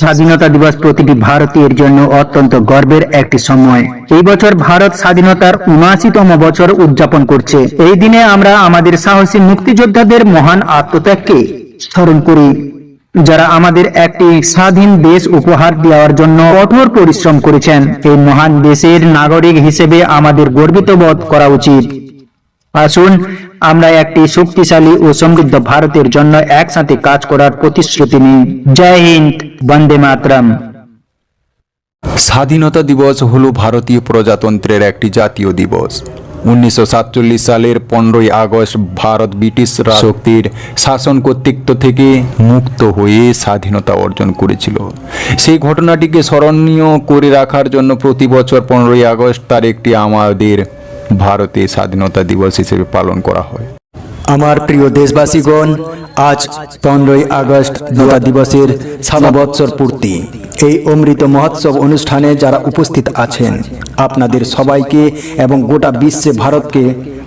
স্বাধীনতা দিবস প্রতিটি ভারতীয়ের জন্য অত্যন্ত গর্বের একটি সময়। এই বছর ভারত স্বাধীনতার উনআশিতম বছর উদযাপন করছে। এই দিনে আমরা আমাদের সাহসী মুক্তিযোদ্ধাদের মহান আত্মত্যাগকে স্মরণ করি। যারা আমাদের একটি স্বাধীন দেশ উপহার দেওয়ার জন্য কঠোর পরিশ্রম করেছেন, এই মহান দেশের নাগরিক হিসেবে আমাদের গর্বিত বোধ করা উচিত। আসুন আমরা একটি শক্তিশালী ও সমৃদ্ধ ভারতের জন্য একসাথে কাজ করার প্রতিশ্রুতি নিই। জয় হিন্দ, বন্দে মাতরম। স্বাধীনতা দিবস হল ভারতীয় প্রজাতন্ত্রের একটি জাতীয় দিবস। উনিশশো সাতচল্লিশ সালের পনেরোই আগস্ট ভারত ব্রিটিশ শক্তির শাসন কর্তৃত্ব থেকে মুক্ত হয়ে স্বাধীনতা অর্জন করেছিল। সেই ঘটনাটিকে স্মরণীয় করে রাখার জন্য প্রতি বছর পনেরোই আগস্ট তার একটি আমাদের ভারতে স্বাধীনতা দিবস হিসেবে পালন করা হয়। আমার প্রিয় দেশবাসীগণ, আজ পনেরোই আগস্ট স্বাধীনতা দিবসের সাত বৎসর পূর্তি। এই অমৃত মহোৎসব অনুষ্ঠানে যারা উপস্থিত আছেন, আপনাদের সবাইকে এবং গোটা বিশ্বে ভারতকে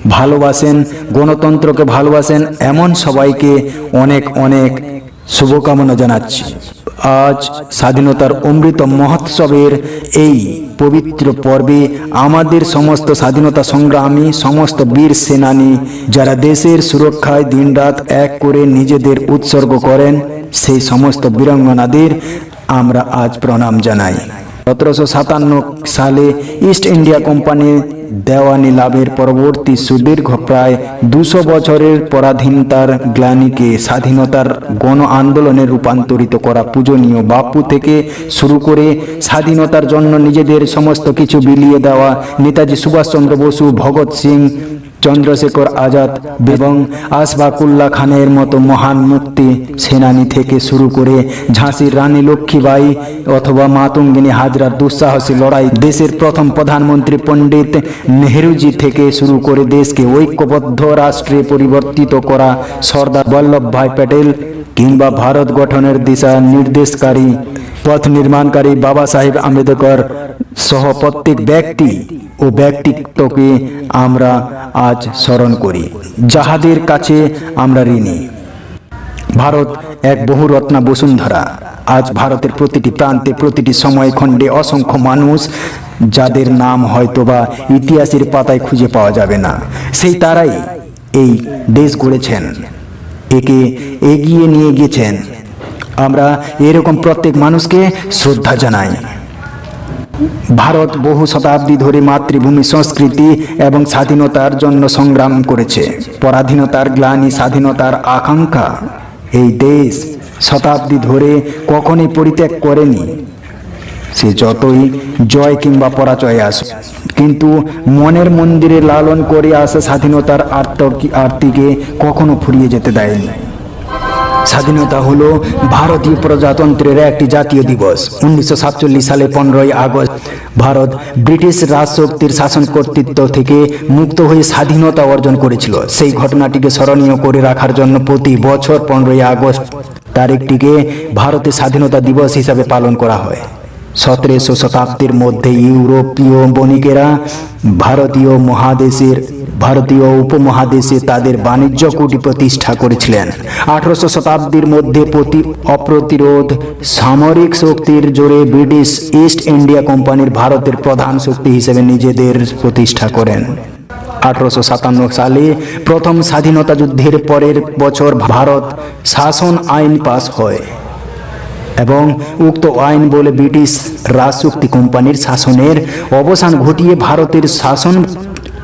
ভালোবাসেন, গণতন্ত্রকে ভালোবাসেন, এমন সবাইকে অনেক অনেক শুভকামনা জানাচ্ছি। আজ স্বাধীনতার অমৃত মহোৎসবের এই পবিত্র পর্বে আমাদের সমস্ত স্বাধীনতা সংগ্রামী, সমস্ত বীর সেনানী যারা দেশের সুরক্ষায় দিনরাত এক করে নিজেদের উৎসর্গ করেন, সেই সমস্ত বীরাঙ্গনাদের আমরা আজ প্রণাম জানাই। সতেরোশো সাতান্ন সালে ইস্ট ইন্ডিয়া কোম্পানি দেওয়ানি লাভের পরবর্তী সুদীর্ঘ প্রায় দুশো বছরের পরাধীনতার গ্লানিকে স্বাধীনতার গণ আন্দোলনে রূপান্তরিত করা পূজনীয় বাপু থেকে শুরু করে স্বাধীনতার জন্য নিজেদের সমস্ত কিছু বিলিয়ে দেওয়া নেতাজি সুভাষচন্দ্র বসু, ভগৎ সিং চন্দ্রশেখর আজাদ এবং আসবাকুল্লা খানের মতো মহান মুক্তি সেনানী থেকে শুরু করে ঝাঁসির রানী লক্ষ্মীবাই অথবা মাতঙ্গিনী হাজরার দুঃসাহসী লড়াই দেশের প্রথম প্রধানমন্ত্রী পণ্ডিত নেহরুজি থেকে শুরু করে দেশকে ঐক্যবদ্ধ রাষ্ট্রে পরিবর্তিত করা সর্দার বল্লভভাই প্যাটেল কিংবা ভারত গঠনের দিশা নির্দেশকারী, পথ নির্মাণকারী বাবা সাহেব আম্বেদকর সহ প্রত্যেক ব্যক্তি ও ব্যক্তিত্বকে আমরা আজ স্মরণ করি, যাহাদের কাছে আমরা ঋণী। ভারত এক বহুরত্না বসুন্ধরা। আজ ভারতের প্রতিটি প্রান্তে, প্রতিটি সময় খণ্ডে অসংখ্য মানুষ, যাদের নাম হয়তোবা ইতিহাসের পাতায় খুঁজে পাওয়া যাবে না, সেই তারাই এই দেশ গড়েছেন। একে এগিয়ে নিয়ে গিয়েছেন আমরা এরকম প্রত্যেক মানুষকে শ্রদ্ধা জানাই। ভারত বহু শতাব্দী ধরে মাতৃভূমি, সংস্কৃতি এবং স্বাধীনতার জন্য সংগ্রাম করেছে। পরাধীনতার গ্লানি, স্বাধীনতার আকাঙ্ক্ষা। এই দেশ শতাব্দী ধরে কখনই পরিত্যাগ করেনি। সে যতই জয় কিংবা পরাজয় আসুক, কিন্তু মনের মন্দিরে লালন করে আসা স্বাধীনতার আর্ত আরতিকে কখনো ফুরিয়ে যেতে দেয়নি। স্বাধীনতা হলো ভারতীয় প্রজাতন্ত্রের একটি জাতীয় দিবস। উনিশশো সাতচল্লিশ সালে পনেরোই আগস্ট ভারত ব্রিটিশ রাজশক্তির শাসন কর্তৃত্ব থেকে মুক্ত হয়ে স্বাধীনতা অর্জন করেছিল। সেই ঘটনাটিকে স্মরণীয় করে রাখার জন্য প্রতি বছর পনেরোই আগস্ট তারিখটিকে ভারতের স্বাধীনতা দিবস হিসাবে পালন করা হয়। সতেরোশো শতাব্দীর মধ্যে ইউরোপীয় বণিকেরা ভারতীয় মহাদেশের, ভারতীয় উপমহাদেশে তাদের বাণিজ্য কুটি প্রতিষ্ঠা করেছিলেন। আঠারোশো শতাব্দীর মধ্যে প্রতি অপ্রতিরোধ সামরিক শক্তির জোরে ব্রিটিশ ইস্ট ইন্ডিয়া কোম্পানির ভারতের প্রধান শক্তি হিসেবে নিজেদের প্রতিষ্ঠা করেন। আঠারোশো সাতান্ন সালে প্রথম স্বাধীনতা যুদ্ধের পরের বছর ভারত শাসন আইন পাস হয়। এবং উক্ত আইন বলে ব্রিটিশ রাজশক্তি কোম্পানির শাসনের অবসান ঘটিয়ে ভারতের শাসন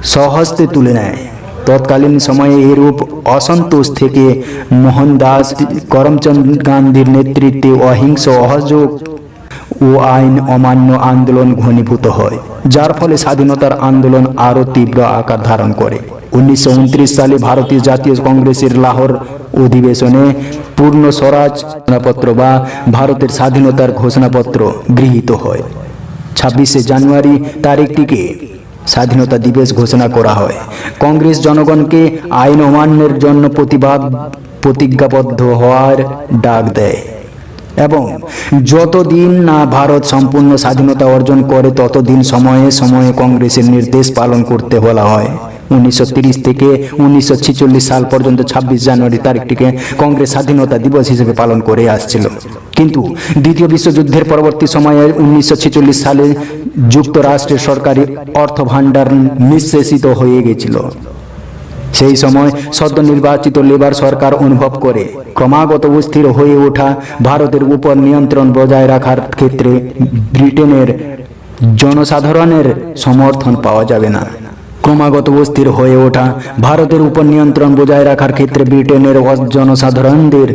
সহস্তে তুলে নেয়। তৎকালীন সময়ে এরূপ অসন্তোষ থেকে মোহনদাস করমচন্দ গান্ধীর নেতৃত্বে অহিংস অসহযোগ ও আইন অমান্য আন্দোলন ঘনীভূত হয়, যার ফলে স্বাধীনতার আন্দোলন আরও তীব্র আকার ধারণ করে। উনিশশো উনত্রিশ সালে ভারতীয় জাতীয় কংগ্রেসের লাহোর অধিবেশনে পূর্ণ স্বরাজ ঘোষণাপত্র বা ভারতের স্বাধীনতার ঘোষণাপত্র গৃহীত হয়। ছাব্বিশে জানুয়ারি তারিখটিকে স্বাধীনতা দিবস ঘোষণা করা হয়। কংগ্রেস জনগণকে আইন অমান্যের জন্য প্রতিবাদ, প্রতিজ্ঞাবদ্ধ হওয়ার ডাক দেয় এবং যতদিন না ভারত সম্পূর্ণ স্বাধীনতা অর্জন করে, ততদিন সময়ে সময়ে কংগ্রেসের নির্দেশ পালন করতে বলা হয়। উনিশশো থেকে উনিশশো ছেচল্লিশ সাল পর্যন্ত ছাব্বিশ জানুয়ারি তারিখটিকে কংগ্রেস স্বাধীনতা দিবস হিসেবে পালন করে আসছিল। কিন্তু দ্বিতীয় বিশ্বযুদ্ধের পরবর্তী সময়ে উনিশশো ছেচল্লিশ সালে যুক্তরাষ্ট্রের সরকারি অর্থ ভাণ্ডার নিঃশেষিত হয়ে গেছিল। সেই সময় সদ্য নির্বাচিত লেবার সরকার অনুভব করে, ক্রমাগত অস্থির হয়ে ওঠা ভারতের উপর নিয়ন্ত্রণ বজায় রাখার ক্ষেত্রে ব্রিটেনের জনসাধারণের সমর্থন পাওয়া যাবে না। ক্রমাগত অস্থির হয়ে ওঠা ভারতের উপর নিয়ন্ত্রণ বজায় রাখার ক্ষেত্রে ব্রিটেনের জনসাধারণদের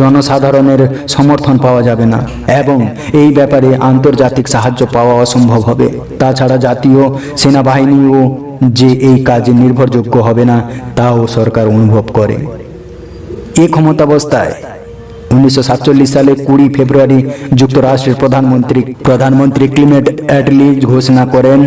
জনসাধারণের সমর্থন পাওয়া যাবে না এবং এই ব্যাপারে আন্তর্জাতিক সাহায্য পাওয়া অসম্ভব হবে। তাছাড়া জাতীয় সেনাবাহিনীও যে এই কাজে নির্ভরযোগ্য হবে না, তাও সরকার অনুভব করে। এ ক্ষমতাবস্থায় উনিশশো সাতচল্লিশ সালে কুড়ি ফেব্রুয়ারি যুক্তরাষ্ট্রের প্রধানমন্ত্রী প্রধানমন্ত্রী ক্লিমেট অ্যাটলি ঘোষণা করেন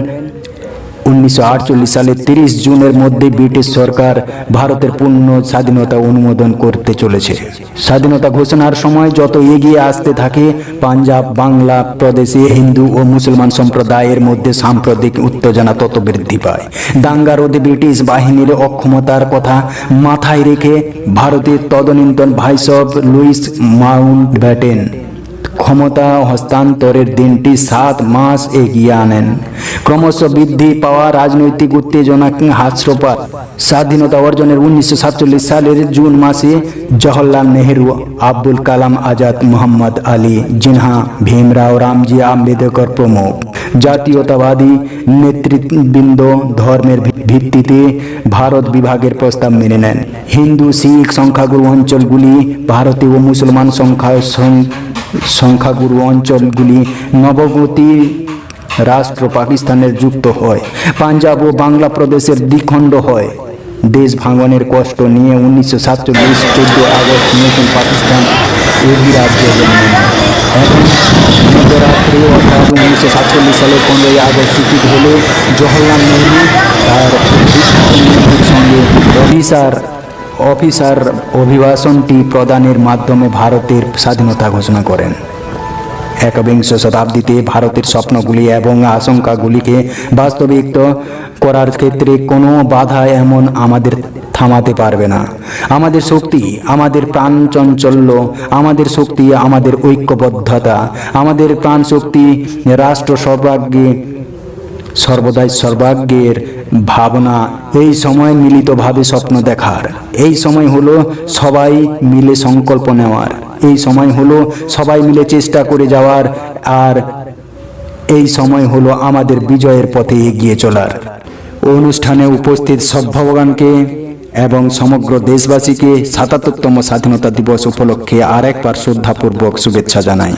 উনিশশো সালে তিরিশ জুনের মধ্যে ব্রিটিশ সরকার ভারতের পূর্ণ স্বাধীনতা অনুমোদন করতে চলেছে। স্বাধীনতা ঘোষণার সময় যত এগিয়ে আসতে থাকে, পাঞ্জাব, বাংলা প্রদেশে হিন্দু ও মুসলমান সম্প্রদায়ের মধ্যে সাম্প্রতিক উত্তেজনা তত বৃদ্ধি পায়। দাঙ্গা রোধে ব্রিটিশ বাহিনীর অক্ষমতার কথা মাথায় রেখে ভারতের তদনীন্তন ভাইসব লুইস মাউন্ট ব্যাটেন ক্ষমতা হস্তান্তরের দিনটি সাত মাস এগিয়ে আনেন। ক্রমশ বৃদ্ধি পাওয়া রাজনৈতিক উত্তেজনা হাস্যপাত স্বাধীনতা অর্জনের উনিশশো সাতচল্লিশ সালের জুন মাসে জওহরলাল নেহেরু, আব্দুল কালাম আজাদ, মোহাম্মদ আলী, জিনহা, ভীমরাও রামজি আম্বেদকর প্রমুখ। জাতীয়তাবাদী নেতৃবৃন্দ ধর্মের ভিত্তিতে ভারত বিভাগের প্রস্তাব মেনে নেন। হিন্দু, শিখ সংখ্যাগুরু অঞ্চলগুলি ভারতে ও মুসলমান সংখ্যা সংখ্যাগুরু অঞ্চলগুলি নবগতি রাষ্ট্র পাকিস্তানের যুক্ত হয়। পাঞ্জাব ও বাংলা প্রদেশের দ্বিখণ্ড হয়। দেশ ভাঙনের কষ্ট নিয়ে উনিশশো সাতচল্লিশ চোদ্দ আগস্ট নতুন পাকিস্তান অধিরাজ্য জন্ম এবং অর্থাৎ উনিশশো সাতচল্লিশ সালের পনেরোই আগস্ট টিকিট হলে জওহরলাল নেহরু তার সঙ্গে অফিসার অফিসার অভিবাসনটি প্রদানের মাধ্যমে ভারতের স্বাধীনতা ঘোষণা করেন। একবিংশ শতাব্দীতে ভারতের স্বপ্নগুলি এবং আশঙ্কাগুলিকে বাস্তবিত করার ক্ষেত্রে কোনো বাধা এমন আমাদের থামাতে পারবে না। আমাদের শক্তি, আমাদের প্রাণ চঞ্চল্য, আমাদের শক্তি, আমাদের ঐক্যবদ্ধতা, আমাদের প্রাণ শক্তি রাষ্ট্র সর্বাগ্যে সর্বদাই সর্বাগ্যের ভাবনা, এই সময় মিলিতভাবে স্বপ্ন দেখার। এই সময় হলো সবাই মিলে সংকল্প নেওয়ার। এই সময় হলো সবাই মিলে চেষ্টা করে যাওয়ার। আর এই সময় হলো আমাদের বিজয়ের পথে এগিয়ে চলার। অনুষ্ঠানে উপস্থিত সব ভগবানকে এবং সমগ্র দেশবাসীকে সাতাত্তরতম স্বাধীনতা দিবস উপলক্ষে আরেকবার শ্রদ্ধাপূর্বক শুভেচ্ছা জানাই।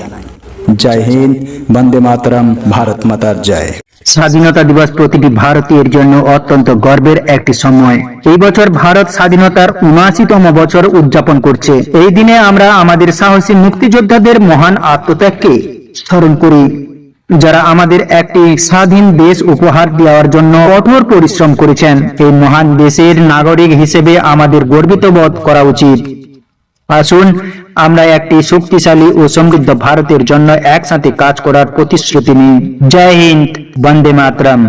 জয় হিন্দ, বন্দে মাতরম, ভারত মাতার জয়। স্বাধীনতা দিবস প্রতিটি ভারতীয়ের জন্য অত্যন্ত গর্বের একটি সময়। এই বছর ভারত স্বাধীনতার উনআশিতম বছর উদযাপন করছে। এই দিনে আমরা আমাদের সাহসী মুক্তিযোদ্ধাদের মহান আত্মত্যাগকে স্মরণ করি, যারা আমাদের একটি স্বাধীন দেশ উপহার দেওয়ার জন্য কঠোর পরিশ্রম করেছেন। এই মহান দেশের নাগরিক হিসেবে আমাদের গর্বিত বোধ করা উচিত। আসুন, আমরা একটি শক্তিশালী ও সমৃদ্ধ ভারতের জন্য একসাথে কাজ করার প্রতিশ্রুতি নিই। জয় হিন্দ, বন্দে মাতরম।